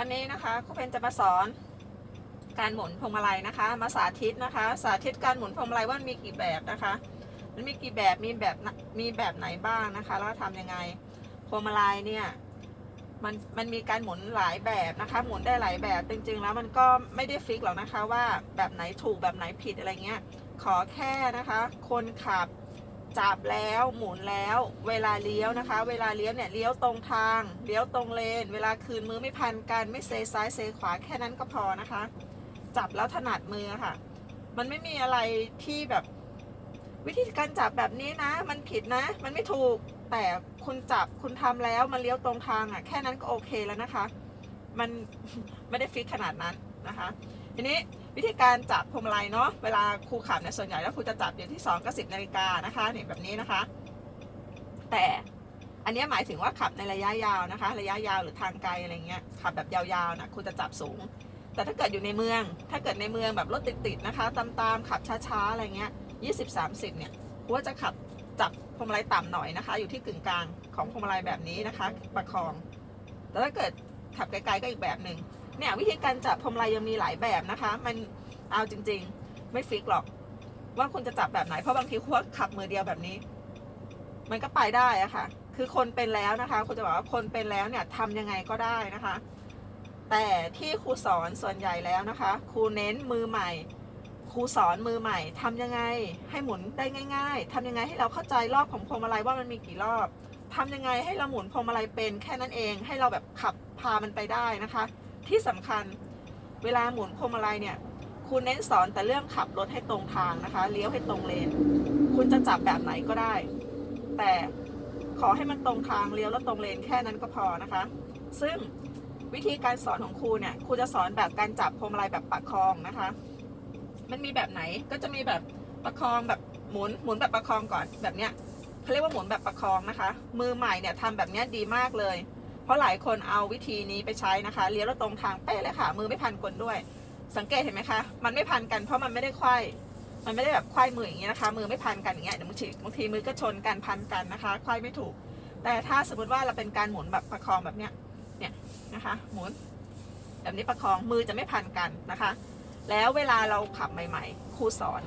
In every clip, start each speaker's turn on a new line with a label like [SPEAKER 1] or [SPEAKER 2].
[SPEAKER 1] วันนี้นะคะครูเพนจะมาสอนการหมุนพวงมาลัยนะคะ มาสาธิตนะคะ สาธิตการหมุนพวงมาลัยว่ามีกี่แบบนะคะมันมีกี่แบบมีแบบมีแบบไหนบ้างนะคะ แล้วทำยังไงพวงมาลัยเนี่ยมันมันมีการหมุนหลายแบบนะคะ หมุนได้หลายแบบจริงๆ แล้วมันก็ไม่ได้ฟิกหรอกนะคะ ว่าแบบไหนถูกแบบไหนผิดอะไรเงี้ยขอแค่นะคะ คนขับ จับแล้วหมุนแล้ว เวลาเลี้ยวนะคะ เวลาเลี้ยวเนี่ยเลี้ยวตรงทางเลี้ยวตรงเลน เวลาคืนมือไม่พันกันไม่เซซ้ายเซขวาแค่นั้นก็พอนะคะ จับแล้วถนัดมือค่ะ มันไม่มีอะไรที่แบบ วิธีการจับแบบนี้นะ มันผิดนะ มันไม่ถูกแต่คุณจับคุณทำแล้วมันเลี้ยวตรงทางอะแค่นั้นก็โอเคแล้วนะคะ มันไม่ได้ฟิกขนาดนั้นนะคะ ทีนี้วิธีการจับพวงมาลัยเนาะเวลาครูขับเนี่ยส่วนใหญ่แล้วครูจะจับอยู่ที่2กับ10นาฬิกานะคะเนี่ยแบบนี้นะคะ แต่อันนี้หมายถึงว่าขับในระยะยาวนะคะ ระยะยาวหรือทางไกลอะไรเงี้ยขับแบบยาวๆนะครูจะจับสูง แต่ถ้าเกิดอยู่ในเมือง ถ้าเกิดในเมืองแบบรถติดๆนะคะตามๆขับช้าๆอะไรเงี้ย20 30เนี่ยครูจะขับจับพวงมาลัยต่ำหน่อยนะคะ อยู่ที่กึ่งกลางของพวงมาลัยแบบนี้นะคะ ประคอง แต่ถ้าเกิดขับไกลๆก็อีกแบบหนึ่ง เนี่ยวิธีการจับพวงมลัยยังมีหลายแบบนะคะ มันเอาจริง ๆ ไม่ฟิกหรอก ว่าคุณจะจับแบบไหนเพราะบางทีคุณขับมือเดียวแบบนี้ มันก็ไปได้อะค่ะ คือคนเป็นแล้วนะคะคุณจะบอกว่าคนเป็นแล้วเนี่ยทำยังไงก็ได้นะคะ แต่ที่ครูสอนส่วนใหญ่แล้วนะคะครูเน้นมือใหม่ครูสอนมือใหม่ทำยังไงให้หมุนได้ง่าย ๆทำยังไงให้เราเข้าใจรอบของพวงมาลัยว่ามันมีกี่รอบทำยังไงให้เราหมุนพวงมาลัยเป็นแค่นั้นเอง ให้เราแบบขับพามันไปได้นะคะ ที่สำคัญเวลาหมุนพวงมาลัยเนี่ย คุณเน้นสอนแต่เรื่องขับรถให้ตรงทางนะคะ เลี้ยวให้ตรงเลน คุณจะจับแบบไหนก็ได้ แต่ขอให้มันตรงทางเลี้ยวแล้วตรงเลนแค่นั้นก็พอนะคะ ซึ่งวิธีการสอนของครูเนี่ยครูจะสอนแบบการจับพวงมาลัยแบบประคองนะคะ มันมีแบบไหนก็จะมีแบบประคองแบบหมุนหมุนแบบประคองก่อนแบบเนี้ยเขาเรียกว่าหมุนแบบประคองนะคะ มือใหม่เนี่ยทำแบบเนี้ยดีมากเลย เพราะหลายคนเอาวิธีนี้ไปใช้นะคะ เลี้ยวแล้วตรงทางเป๊ะเลยค่ะ มือไม่พันกลด้วย สังเกตเห็นไหมคะ มันไม่พันกันเพราะมันไม่ได้ไขว้มันไม่ได้แบบไขว้มืออย่างนี้ยนะคะ มือไม่พันกันอย่างเงี้ยเดี๋ยวบางทีบางทีมือก็ชนกันพันกันนะคะไขว้ไม่ถูก แต่ถ้าสมมติว่าเราเป็นการหมุนแบบประคองแบบเนี้ย เนี่ยนะคะ หมุน แบบนี้ประคองมือจะไม่พันกันนะคะ แล้วเวลาเราขับใหม่ ๆครูสอน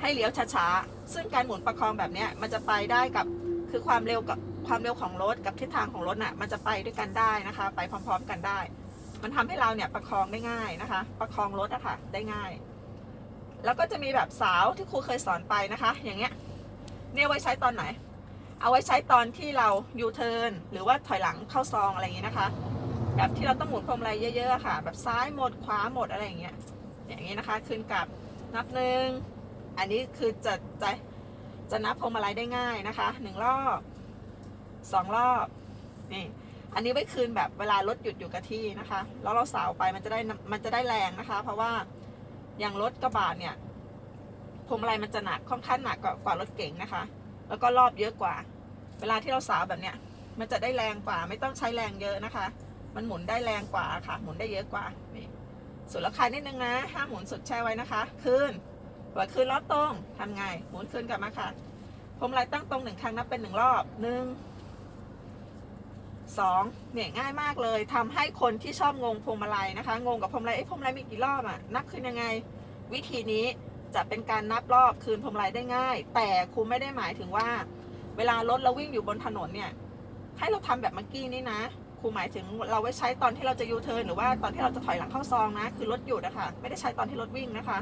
[SPEAKER 1] ให้เลี้ยวช้าๆ ซึ่งการหมุนประคองแบบเนี้ยมันจะไปได้กับคือความเร็วกับ ความเร็วของรถกับทิศทางของรถน่ะมันจะไปด้วยกันได้นะคะ ไปพร้อม ๆ กันได้ มันทำให้เราเนี่ยประคองได้ง่ายนะคะ ประคองรถอะค่ะได้ง่าย แล้วก็จะมีแบบสาวที่ครูเคยสอนไปนะคะ อย่างเงี้ยเนี่ยไว้ใช้ตอนไหน เอาไว้ใช้ตอนที่เรายูเทิร์นหรือว่าถอยหลังเข้าซองอะไรอย่างงี้นะคะ แบบที่เราต้องหมุนพวงมาลัยเยอะๆค่ะ แบบซ้ายหมดขวาหมดอะไรอย่างเงี้ยอย่างนี้นะคะขึ้นกับนับหนึ่งอันนี้คือจะจะจะนับพวงมาลัยได้ง่ายนะคะหนึ่งรอบ สองรอบนี่อันนี้ไว้คืนแบบเวลารถหยุดอยู่กับที่นะคะ แล้วเราสาวไปมันจะได้มันจะได้แรงนะคะ เพราะว่าอย่างรถกระบะเนี่ยพวงมาลัยมันจะหนักค่อนข้างหนักกว่ากว่ารถเก๋งนะคะ แล้วก็รอบเยอะกว่า เวลาที่เราสาวแบบเนี้ยมันจะได้แรงกว่า ไม่ต้องใช้แรงเยอะนะคะ มันหมุนได้แรงกว่าค่ะ หมุนได้เยอะกว่านี่สุดราคานิดนึงนะห้าหมุนสุดแช่ไว้นะคะคืนหัวคืนล้อตรงทำไงหมุนคืนกลับมาค่ะพวงมาลัยตั้งตรงหนึ่งครั้งนับเป็นหนึ่งรอบหนึ่ง สองเนี่ยง่ายมากเลยทำให้คนที่ชอบงงพวงมาลัยนะคะ งงกับพวงมาลัยเอ้พวงมาลัยมีกี่รอบอะนับคืนยังไง วิธีนี้จะเป็นการนับรอบคืนพวงมาลัยได้ง่าย แต่ครูไม่ได้หมายถึงว่า เวลารถเราวิ่งอยู่บนถนนเนี่ย ให้เราทำแบบเมื่อกี้นี้นะครูหมายถึงเราไว้ใช้ตอนที่เราจะยูเทิร์นหรือว่าตอนที่เราจะถอยหลังเข้าซองนะ คือรถหยุดนะคะไม่ได้ใช้ตอนที่รถวิ่งนะคะ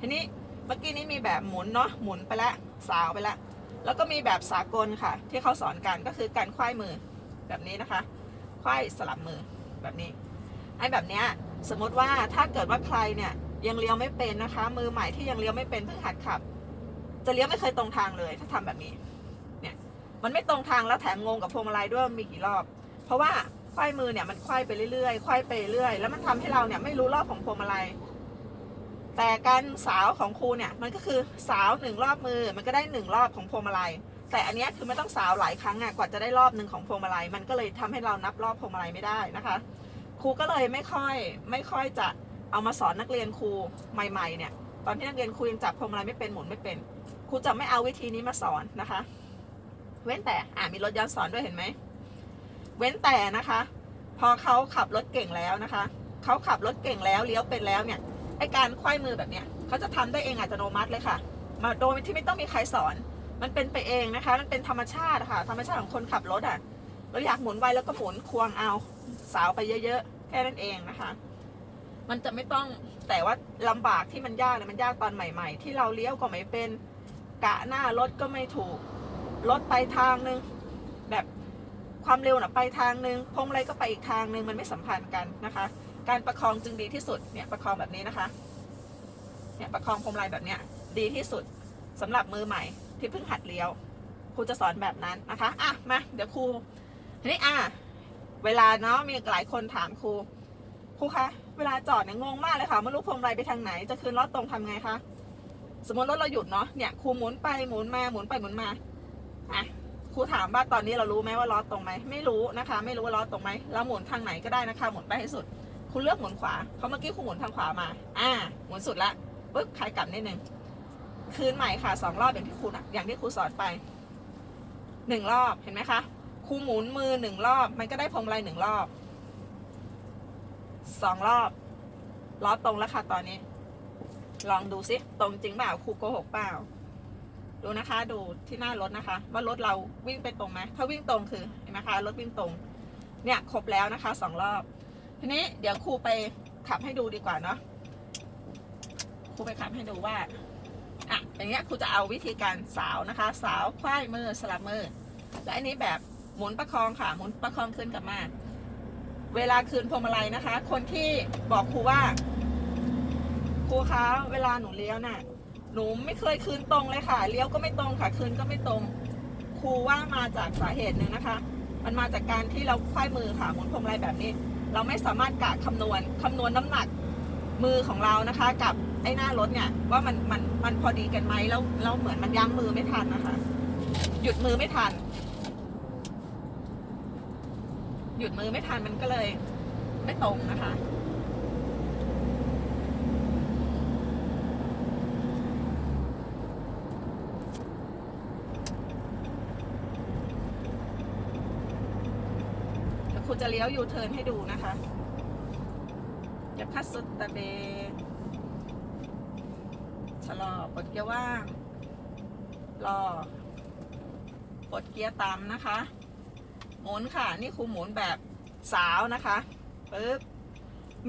[SPEAKER 1] ทีนี้เมื่อกี้นี้มีแบบหมุนเนาะหมุนไปแล้วสาวไปแล้วแล้วก็มีแบบสากลค่ะ ที่เขาสอนกันก็คือการคว้ายมือ แบบนี้นะคะคว้ายสลับมือแบบนี้ไอ้แบบเนี้ยสมมติว่าถ้าเกิดว่าใครเนี่ยยังเลี้ยวไม่เป็นนะคะ มือใหม่ที่ยังเลี้ยวไม่เป็นเพิ่งหัดขับ จะเลี้ยวไม่เคยตรงทางเลย ถ้าทำแบบนี้เนี่ยมันไม่ตรงทางแล้วแถมงงกับพวงมาลัยด้วยมีกี่รอบ เพราะว่าควายมือเนี่ยมันควายไปเรื่อยๆควายไปเรื่อยแล้วมันทำให้เราเนี่ยไม่รู้รอบของพวงมาลัยแต่การสาวของครูเนี่ยมันก็คือสาวหนึ่งรอบมือมันก็ได้หนึ่งรอบของพวงมาลัย แต่อันนี้คือไม่ต้องสาวหลายครั้งอะกว่าจะได้รอบหนึ่งของพวงมาลัย มันก็เลยทำให้เรานับรอบพวงมาลัยไม่ได้นะคะ ครูก็เลยไม่ค่อยไม่ค่อยจะเอามาสอนนักเรียนครูใหม่ๆเนี่ย ตอนที่นักเรียนครูยังจับพวงมาลัยไม่เป็นหมุนไม่เป็นครูจะไม่เอาวิธีนี้มาสอนนะคะ เว้นแต่อ่ามีรถย้อนสอนด้วยเห็นไหมเว้นแต่นะคะ พอเขาขับรถเก่งแล้วนะคะเขาขับรถเก่งแล้วเลี้ยวเป็นแล้วเนี่ยไอการควายมือแบบเนี้ยเขาจะทำได้เองอัตโนมัติเลยค่ะ มาโดยที่ไม่ต้องมีใครสอน มันเป็นไปเองนะคะ มันเป็นธรรมชาติค่ะ ธรรมชาติของคนขับรถอะ เราอยากหมุนไวแล้วก็หมุนควงเอาสาวไปเยอะๆ แค่นั้นเองนะคะ มันจะไม่ต้องแต่ว่าลำบากที่มันยากเนี่ยมันยากตอนใหม่ๆ ที่เราเลี้ยวก็ไม่เป็นกะหน้ารถก็ไม่ถูกรถไปทางนึงแบบความเร็วน่ะไปทางนึงพวงมาลัยก็ไปอีกทางนึงมันไม่สัมพันธ์กันนะคะ การประคองจึงดีที่สุดเนี่ยประคองแบบนี้นะคะเนี่ยประคองพวงมายแบบเนี้ยดีที่สุดสำหรับมือใหม่ ที่เพิ่งหัดเลี้ยวครูจะสอนแบบนั้นนะคะอะมาเดี๋ยวครูทีนี้อะเวลาเนาะมีหลายคนถามครูครูคะเวลาจอดเนี่ยงงมากเลยค่ะไม่รู้พวงมาลัยไปทางไหน จะคืนรถตรงทำไงคะสมมติรถเราหยุดเนาะเนี่ยครูหมุนไปหมุนมาหมุนไปหมุนมาอะครูถามว่าตอนนี้เรารู้ไหมว่าล้อตรงไหมไม่รู้นะคะ ไม่รู้ว่าล้อตรงไหมเราหมุนทางไหนก็ได้นะคะหมุนไปให้สุดคุณเลือกหมุนขวาเพราะเมื่อกี้ครูหมุนทางขวามา อ่า หมุนสุดละปึ๊บคลายกลับนิดนึง คืนใหม่ค่ะสองรอบอย่างที่ครูน่ะอย่างที่ครูสอนไปหนึ่งรอบเห็นไหมคะครูหมุนมือหนึ่งรอบ มันก็ได้พวงมาลัยหนึ่งรอบสองรอบล้อตรงแล้วค่ะตอนนี้ ลองดูซิตรงจริงเปล่าครูโกหกเปล่าดูนะคะดูที่หน้ารถนะคะ ว่ารถเราวิ่งไปตรงไหมถ้าวิ่งตรงคือเห็นไหมคะรถวิ่งตรง เนี่ยครบแล้วนะคะสองรอบ ทีนี้เดี๋ยวครูไปขับให้ดูดีกว่าเนาะครูไปขับให้ดูว่า อะอย่างเงี้ยครูจะเอาวิธีการสาวนะคะ สาวควายมือสลับมือ และอันนี้แบบหมุนประคองค่ะหมุนประคองขึ้นกลับมาเวลาคืนพวงมาลัยนะคะ คนที่บอกครูว่าครูคะเวลาหนูเลี้ยวน่ะ หนูไม่เคยคืนตรงเลยค่ะเลี้ยวก็ไม่ตรงค่ะ คืนก็ไม่ตรงครูว่ามาจากสาเหตุหนึ่งนะคะ มันมาจากการที่เราควายมือค่ะหมุนพวงมาลัยแบบนี้ เราไม่สามารถกะคำนวณคำนวณน้ำหนักมือของเรานะคะ กับ อ้หน้ารถเนี่ยว่ามันมันมันพอดีกันไหมแล้วแล้วเหมือนมันยั้งมือไม่ทันนะคะ หยุดมือไม่ทัน หยุดมือไม่ทันมันก็เลย ไม่ตรงนะคะเดี๋ยวครูจะเลี้ยวยูเทิร์นให้ดูนะคะอย่าพัดสุดตะเบ ชะลอกดเกียร์ว่าง รอ กดเกียร์ต่ำนะคะ หมุนค่ะ นี่ครูหมุนแบบสาวนะคะปึ๊บ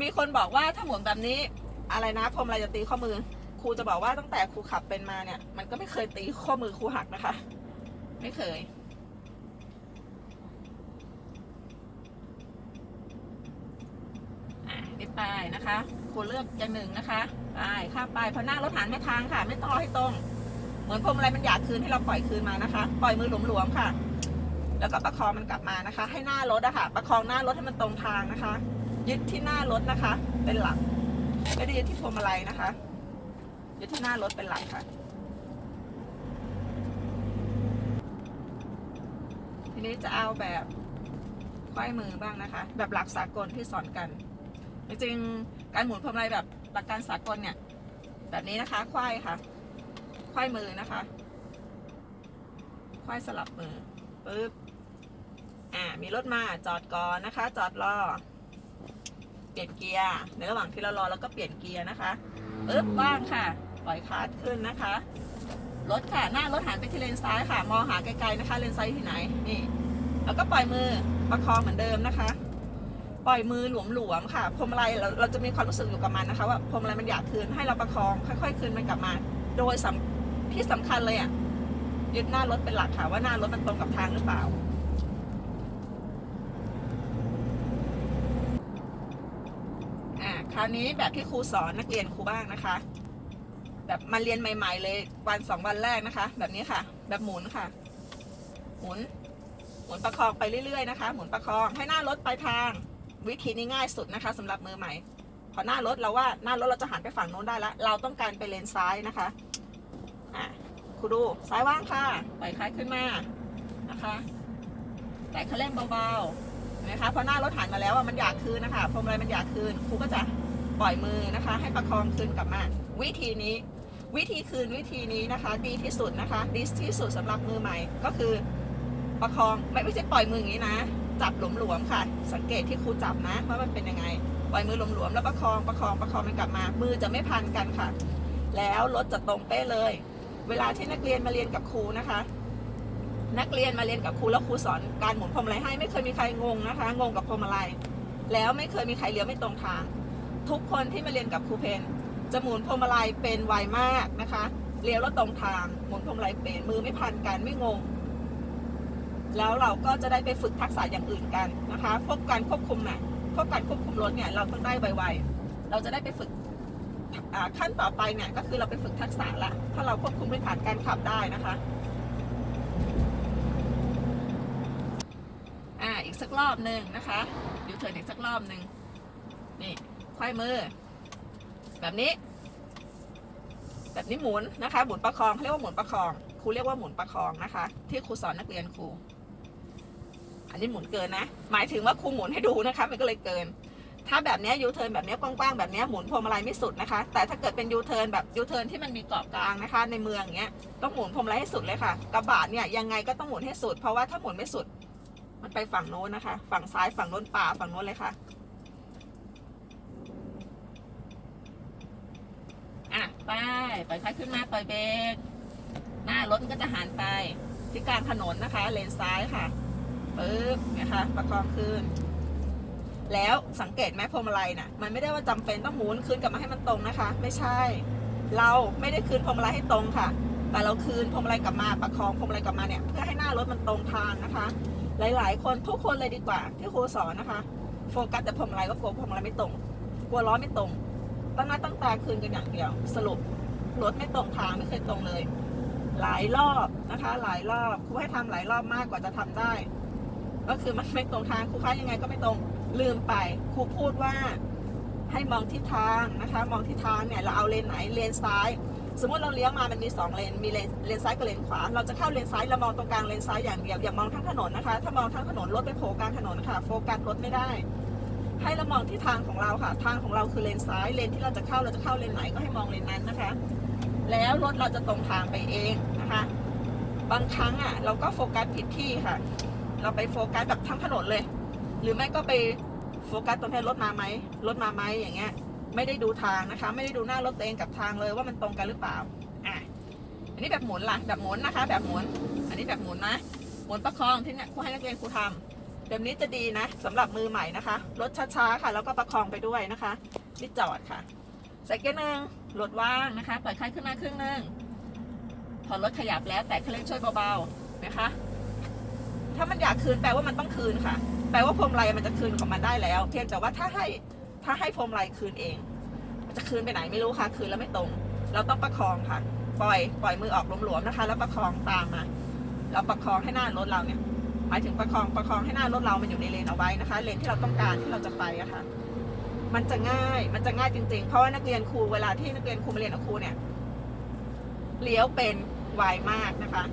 [SPEAKER 1] มีคนบอกว่าถ้าหมุนแบบนี้อะไรนะพรมอะไรจะตีข้อมือ ครูจะบอกว่าตั้งแต่ครูขับเป็นมาเนี่ย มันก็ไม่เคยตีข้อมือครูหักนะคะ ไม่เคยอะนี่ป้ายนะคะ ครูเลือกอย่างหนึ่งนะคะป้ายข้ามป้ายพอหน้ารถหันไม่ทางค่ะ ไม่ต้อให้ตรง เหมือนพรมอะไรมันอยากคืนให้เราปล่อยคืนมานะคะ ปล่อยมือหลวมๆค่ะ แล้วก็ประคองมันกลับมานะคะ ให้หน้ารถอะค่ะ ประคองหน้ารถให้มันตรงทางนะคะ ยึดที่หน้ารถนะคะ เป็นหลักไม่ได้ยึดที่พวงมาลัยนะคะยึดที่หน้ารถเป็นหลักค่ะทีนี้จะเอาแบบควายมือบ้างนะคะ แบบหลักสากลที่สอนกัน จริงๆ การหมุนพวงมาลัยแบบหลักการสากลเนี่ย แบบนี้นะคะควายค่ะควายมือนะคะควายสลับมือปึ๊บอ่ามีรถมาจอดก่อนนะคะ จอดรอเปลี่ยนเกียร์ในระหว่างที่เรารอแล้วก็เปลี่ยนเกียร์นะคะปึ๊บว่างค่ะ ปล่อยคลัสขึ้นนะคะรถค่ะหน้ารถหันไปที่เลนซ้ายค่ะ มองหาไกลๆนะคะ เลนซ้ายที่ไหนนี่ แล้วก็ปล่อยมือประคองเหมือนเดิมนะคะ ปล่อยมือหลวมๆค่ะพวงมาลัยเราเราจะมีความรู้สึกอยู่กับมันนะคะว่าพวงมาลัยมันอยากคืนให้เราประคอง ค่อยๆคืนมันกลับมา โดยสำที่สำคัญเลยอะยึดหน้ารถเป็นหลักค่ะว่าหน้ารถมันตรงกับทางหรือเปล่าอ่าคราวนี้แบบที่ครูสอนนักเรียนครูบ้างนะคะ แบบมาเรียนใหม่ ๆ เลยวันสองวันแรกนะคะ แบบนี้ค่ะ แบบหมุนค่ะ หมุน หมุนประคองไปเรื่อยๆนะคะ หมุนประคองให้หน้ารถไปทาง วิธีนี้ง่ายสุดนะคะสำหรับมือใหม่ พอหน้ารถเราว่าหน้ารถเราจะหันไปฝั่งโน้นได้แล้ว เราต้องการไปเลนซ้ายนะคะอ่าครูดูซ้ายว่างค่ะปล่อยคลายขึ้นมานะคะแต่คันเร่งเบาๆนไหมคะพอหน้ารถหันมาแล้วอะมันอยากคืนนะคะพวงมาลัยมันอยากคืนครูก็จะปล่อยมือนะคะ ให้ประคองคืนกลับมาวิธีนี้วิธีคืนวิธีนี้นะคะดีที่สุดนะคะดีที่สุดสำหรับมือใหม่ก็คือประคองไม่ไม่ใช่ปล่อยมืออย่างนี้นะ จับหลวมๆค่ะ สังเกตที่ครูจับนะว่ามันเป็นยังไงปล่อยมือหลวมๆแล้วประคองประคองประคองมันกลับมา มือจะไม่พันกันค่ะ แล้วรถจะตรงเป๊ะเลย เวลาที่นักเรียนมาเรียนกับครูนะคะ นักเรียนมาเรียนกับครูแล้วครูสอนการหมุนพวงมาลัยให้ไม่เคยมีใครงงนะคะ งงกับพวงมาลัยแล้วไม่เคยมีใครเลี้ยวไม่ตรงทาง ทุกคนที่มาเรียนกับครูเพนจะหมุนพวงมาลัยเป็นไวมากนะคะเลี้ยวแล้วตรงทางหมุนพวงมาลัยเป็นมือไม่พันกันไม่งง แล้วเราก็จะได้ไปฝึกทักษะอย่างอื่นกันนะคะพวกการควบคุมน่ะพวกการควบคุมรถเนี่ยเราต้องได้ไวๆเราจะได้ไปฝึกขั้นต่อไปเนี่ยก็คือเราไปฝึกทักษะละถ้าเราควบคุมพื้นฐานการขับได้นะคะอ่าอีกสักรอบหนึ่งนะคะยูเทิร์นอีกสักรอบหนึ่งนี่ควายมือ แบบนี้ แบบนี้หมุนนะคะ หมุนประคองเขาเรียกว่าหมุนประคองครูเรียกว่าหมุนประคองนะคะ ที่ครูสอนนักเรียนครู อันนี้หมุนเกินนะ หมายถึงว่าครูหมุนให้ดูนะคะ มันก็เลยเกิน ถ้าแบบนี้ยูเทิร์นแบบนี้กว้างๆแบบนี้หมุนพวงมาลัยไม่สุดนะคะ แต่ถ้าเกิดเป็นยูเทิร์นแบบยูเทิร์นที่มันมีเกาะกลางนะคะ ในเมืองอย่างเงี้ยต้องหมุนพวงมาลัยให้สุดเลยค่ะ กระบะเนี่ยยังไงก็ต้องหมุนให้สุด เพราะว่าถ้าหมุนไม่สุด มันไปฝั่งโน้นนะคะ ฝั่งซ้ายฝั่งโน้นป่าฝั่งโน้นเลยค่ะอะไปปล่อยคันขึ้นมาปล่อยเบรกหน้ารถมันก็จะหันไปที่กลางถนนนะคะ เลนซ้ายค่ะ ปึ๊บนะคะประคองคืนแล้วสังเกตไหมพวงมาลัยน่ะ มันไม่ได้ว่าจำเป็นต้องหมุนคืนกลับมาให้มันตรงนะคะ ไม่ใช่ เราไม่ได้คืนพวงมาลัยให้ตรงค่ะ แต่เราคืนพวงมาลัยกลับมาประคองพวงมาลัยกลับมาเนี่ยเพื่อให้หน้ารถมันตรงทางนะคะ หลาย ๆ คนทุกคนเลยดีกว่าที่ครูสอนนะคะ โฟกัสแต่พวงมาลัยว่ากลัวพวงมาลัยไม่ตรง กลัวล้อไม่ตรงตั้งหน้าตั้งตาคืนกันอย่างเดียว สรุปรถไม่ตรงทางไม่เคยตรงเลย หลายรอบนะคะ หลายรอบครูให้ทำหลายรอบมากกว่าจะทำได้ ก็คือมันไม่ตรงทางครูคะยังไงก็ไม่ตรงลืมไปครูพูดว่าให้มองทิศทางนะคะ มองทิศทางเนี่ยเราเอาเลนไหนเลนซ้าย สมมติเราเลี้ยวมามันมีสองเลนมีเลนเลนซ้ายกับเลนขวา เราจะเข้าเลนซ้ายเรามองตรงกลางเลนซ้ายอย่างเดียวอย่ามองทั้งถนนนะคะ ถ้ามองทั้งถนนรถไปโผล่กลางถนนค่ะ โฟกัสรถไม่ได้ ให้เรามองที่ทางของเราค่ะ ทางของเราคือเลนซ้ายเลนที่เราจะเข้าเราจะเข้าเลนไหนก็ให้มองเลนนั้นนะคะ แล้วรถเราจะตรงทางไปเองนะคะ บางครั้งอะเราก็โฟกัสผิดที่ค่ะ เราไปโฟกัสแบบทั้งถนนเลย หรือไม่ก็ไปโฟกัสตรงที่รถมาไหมรถมาไหมอย่างเงี้ย ไม่ได้ดูทางนะคะ ไม่ได้ดูหน้ารถตัวเองกับทางเลยว่ามันตรงกันหรือเปล่าอะอันนี้แบบหมุนล่ะแบบหมุนนะคะ แบบหมุน อันนี้แบบหมุนนะหมุนประคองที่เนี่ยครูให้นักเรียนครูทำแบบนี้จะดีนะสำหรับมือใหม่นะคะรถช้าๆค่ะ แล้วก็ประคองไปด้วยนะคะนี่จอดค่ะใส่เกียร์หนึ่งรถว่างนะคะเปล่อยคันขึ้นมาครึ่งหนึ่งพอรถขยับแล้วแต่เคันเร่งช่วยเบาๆนะคะ ถ้ามันอยากคืนแปลว่ามันต้องคืนค่ะ แปลว่าพวงมาลัยมันจะคืนของมันได้แล้วเพียงแต่ว่าถ้าให้ถ้าให้พวงมาลัยคืนเอง มันจะคืนไปไหนไม่รู้ค่ะ คืนแล้วไม่ตรง เราต้องประคองค่ะ ปล่อยปล่อยมือออกหลวมๆนะคะ แล้วประคองตามมาเราประคองให้หน้ารถเราเนี่ยหมายถึงประคองประคองให้หน้ารถเรามันอยู่ในเลนเอาไว้นะคะ เลนที่เราต้องการที่เราจะไปอะค่ะ มันจะง่ายมันจะง่ายจริงๆ เพราะว่านักเรียนครูเวลาที่นักเรียนครูมาเรียนกับครูเนี่ยเลี้ยวเป็นไวมากนะคะ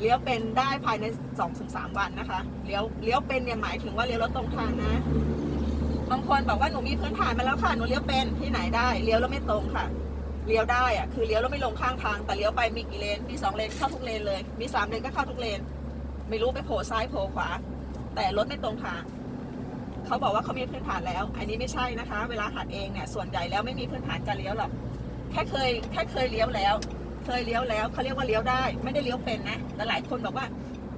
[SPEAKER 1] เลี้ยวเป็นได้ภายในสองถึงสามวันนะคะเลี้ยวเลี้ยวเป็นเนี่ยหมายถึงว่าเลี้ยวรถตรงทางนะบางคนบอกว่าหนูมีพื้นฐานมาแล้วค่ะหนูเลี้ยวเป็นที่ไหนได้เลี้ยวแล้วไม่ตรงค่ะเลี้ยวได้อะคือเลี้ยวแล้วไม่ลงข้างทาง แต่เลี้ยวไปมีกี่เลนมีสองเลนเข้าทุกเลนเลย มีสามเลนก็เข้าทุกเลน ไม่รู้ไปโผล่ซ้ายโผล่ขวา แต่รถไม่ตรงทางเขาบอกว่าเขามีพื้นฐานแล้ว อันนี้ไม่ใช่นะคะ เวลาหัดเองเนี่ยส่วนใหญ่แล้วไม่มีพื้นฐานการเลี้ยวหรอกแค่เคยแค่เคยเลี้ยวแล้ว เคยเลี้ยวแล้วเขาเรียกว่าเลี้ยวได้ ไม่ได้เลี้ยวเป็นนะแต่หลายคนบอกว่า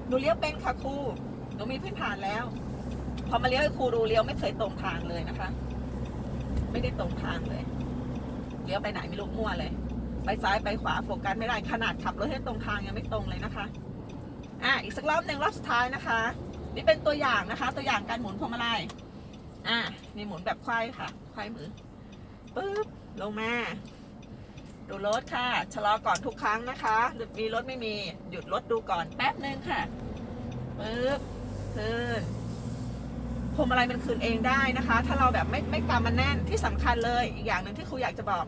[SPEAKER 1] หนูเลี้ยวเป็นค่ะครูหนูมีพื้นฐานแล้ว พอมาเลี้ยวให้ครูดูเลี้ยวไม่เคยตรงทางเลยนะคะ ไม่ได้ตรงทางเลย เลี้ยวไปไหนไม่รู้มั่วเลย ไปซ้ายไปขวาโฟกัสไม่ได้ขนาดขับรถให้ตรงทางยังไม่ตรงเลยนะคะอะอีกสักรอบหนึ่งรอบสุดท้ายนะคะ นี่เป็นตัวอย่างนะคะ ตัวอย่างการหมุนพวงมาลัยอะนี่หมุนแบบควายค่ะควายมือปึ๊บลงมา ดูรถค่ะ ชะลอก่อนทุกครั้งนะคะหรือมีรถไม่มี หยุดรถดูก่อนแป๊บหนึ่งค่ะปึ๊บคืนพวงมาลัยมันคืนเองได้นะคะ ถ้าเราแบบไม่ไม่กำมันแน่นที่สำคัญเลย อีกอย่างหนึ่งที่ครูอยากจะบอก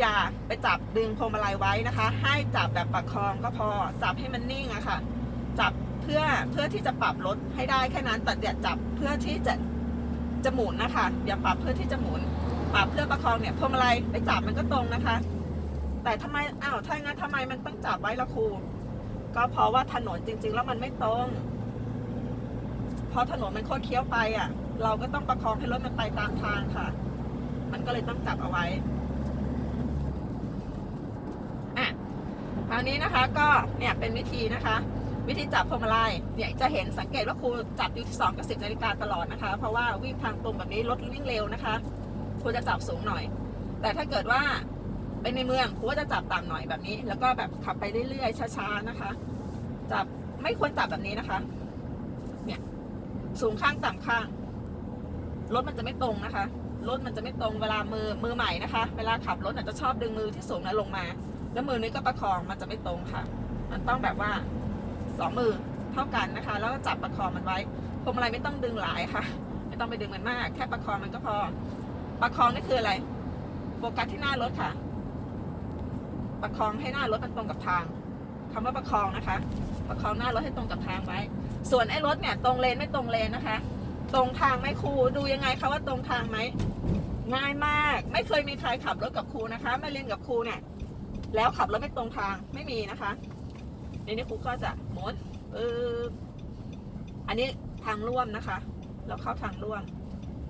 [SPEAKER 1] อย่าไปจับดึงพวงมาลัยไว้นะคะ ให้จับแบบประคองก็พอ จับให้มันนิ่งอะค่ะ จับเพื่อเพื่อที่จะปรับรถให้ได้แค่นั้นแต่อย่าจับเพื่อที่จะจะหมุนนะคะ อย่าปรับเพื่อที่จะหมุน ปรับเพื่อประคองเนี่ยพวงมาลัยไปจับมันก็ตรงนะคะ แต่ทำไมอ้าวถ้างั้นทำไมมันต้องจับไว้ละครูก็เพราะว่าถนนจริง ๆ แล้วมันไม่ตรงเพอถนนมันโคตรเคี้ยวไปอะ เราก็ต้องประคองให้รถมันไปตามทางค่ะ มันก็เลยต้องจับเอาไว้อะคราวนี้นะคะ ก็เนี่ยเป็นวิธีนะคะ วิธีจับพวงมาลัยเนี่ยจะเห็นสังเกตว่าครูจับอยู่ที่สองกับสิบนาฬิกาตลอดนะคะ เพราะว่าวิ่งทางตรงแบบนี้รถวิ่งเร็วนะคะครูจะจับสูงหน่อย แต่ถ้าเกิดว่า เป็นในเมืองครูก็จะจับต่ำหน่อยแบบนี้ แล้วก็แบบขับไปเรื่อยๆช้าๆนะคะ จับไม่ควรจับแบบนี้นะคะ เนี่ย สูงข้างต่ำข้างรถมันจะไม่ตรงนะคะรถมันจะไม่ตรงเวลามือมือใหม่นะคะ เวลาขับรถอาจจะชอบดึงมือที่สูงนั้นลงมา แล้วมือนี้ก็ประคองมันจะไม่ตรงค่ะ มันต้องแบบว่าสองมือเท่ากันนะคะ แล้วก็จับประคองมันไว้พวงมาลัยไม่ต้องดึงหลายค่ะ ไม่ต้องไปดึงมันมาก แค่ประคองมันก็พอ ประคองนี่คืออะไร โฟกัสที่หน้ารถค่ะ ประคองให้หน้ารถมันตรงกับทางคำว่าประคองนะคะ ประคองหน้ารถให้ตรงกับทางไว้ ส่วนไอ้รถเนี่ยตรงเลนไม่ตรงเลนนะคะ ตรงทางไหมครูดูยังไงคะว่าตรงทางไหมง่ายมาก ไม่เคยมีใครขับรถกับครูนะคะมาเรียนกับครูเนี่ยแล้วขับรถไม่ตรงทางไม่มีนะคะในนี้ครูก็จะมุนปึ๊บอันนี้ทางร่วมนะคะ เราเข้าทางร่วม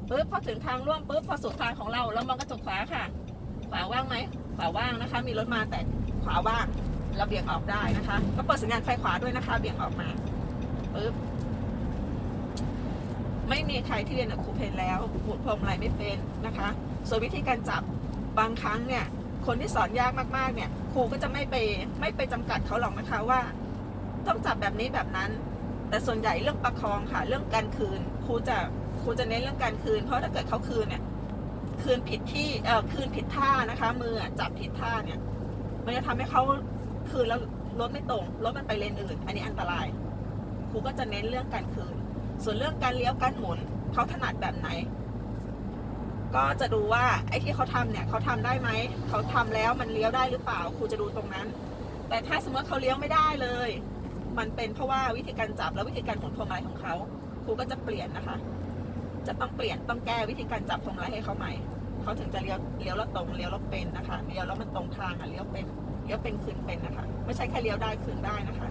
[SPEAKER 1] ปึ๊บพอถึงทางร่วมปึ๊บพอสุดทางของเราเรามองกระจกขวาค่ะ ขวาว่างไหม ขวาว่างนะคะ มีรถมาแต่ขวาว่างเราเบี่ยงออกได้นะคะก็เปิดสัญญาณไฟขวาด้วยนะคะ เบี่ยงออกมาปึ๊บไม่มีใครที่เรียนกับครูเพนแล้วหมุนพวงมาลัยไม่เป็นนะคะ ส่วนวิธีการจับบางครั้งเนี่ย คนที่สอนยากมากๆเนี่ย ครูก็จะไม่ไปไม่ไปจำกัดเขาหรอกนะคะว่า ต้องจับแบบนี้แบบนั้น แต่ส่วนใหญ่เรื่องประคองค่ะ เรื่องการคืน ครูจะครูจะเน้นเรื่องการคืน เพราะถ้าเกิดเขาคืนเนี่ย คืนผิดที่เอ่อคืนผิดท่านะคะ มือจับผิดท่าเนี่ย มันจะทำให้เขาคืนแล้วรถไม่ตรงรถมันไปเลนอื่น อันนี้อันตรายครูก็จะเน้นเรื่องการคืน ส่วนเรื่องการเลี้ยวการหมุนเขาถนัดแบบไหน ก็จะดูว่าไอ้ที่เขาทำเนี่ยเขาทำได้ไหมเขาทำแล้วมันเลี้ยวได้หรือเปล่าครูจะดูตรงนั้น แต่ถ้าสมมติเขาเลี้ยวไม่ได้เลย มันเป็นเพราะว่าวิธีการจับและวิธีการหมุนพวงมาลัยของเขาครูก็จะเปลี่ยนนะคะ จะต้องเปลี่ยนต้องแก้วิธีการจับพวงมาลัยให้เขาใหม่เขาถึงจะเลี้ยวเลี้ยวแล้วตรงเลี้ยวแล้วเป็นนะคะเลี้ยวแล้วมันตรงทางอะเลี้ยวเป็นเลี้ยวเป็นคืนเป็นนะคะ ไม่ใช่แค่เลี้ยวได้คืนได้นะคะ